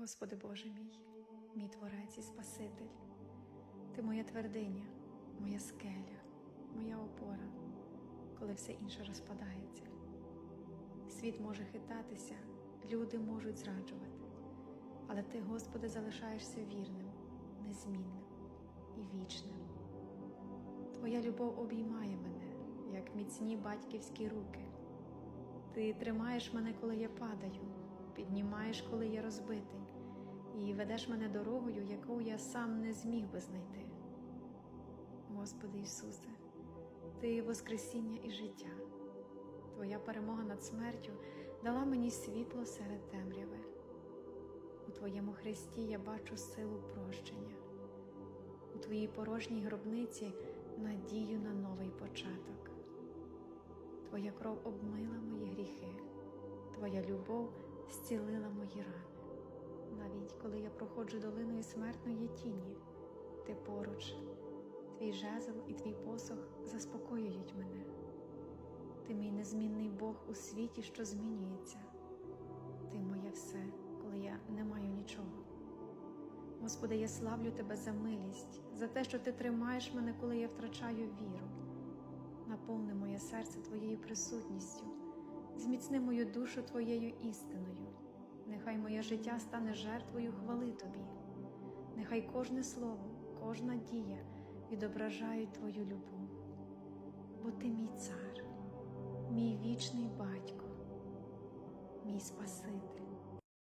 Господи Боже мій, мій Творець і Спаситель, Ти моя твердиня, моя скеля, моя опора, коли все інше розпадається. Світ може хитатися, люди можуть зраджувати, але Ти, Господи, залишаєшся вірним, незмінним і вічним. Твоя любов обіймає мене, як міцні батьківські руки. Ти тримаєш мене, коли я падаю, піднімаєш, коли я розбитий, і ведеш мене дорогою, яку я сам не зміг би знайти. Господи Ісусе, Ти Воскресіння і життя. Твоя перемога над смертю дала мені світло серед темряви. У Твоєму Христі я бачу силу прощення, у Твоїй порожній гробниці надію на новий початок. Твоя кров обмила мої гріхи, Твоя любов зцілила мої рани. Навіть коли я проходжу долиною смертної тіні, ти поруч, твій жезл і твій посох заспокоюють мене. Ти мій незмінний Бог у світі, що змінюється. Ти моє все, коли я не маю нічого. Господи, я славлю Тебе за милість, за те, що Ти тримаєш мене, коли я втрачаю віру. Наповни моє серце Твоєю присутністю, зміцни мою душу Твоєю істиною. Нехай моє життя стане жертвою хвали Тобі. Нехай кожне слово, кожна дія відображають Твою любов. Бо Ти мій цар, мій вічний батько, мій Спаситель.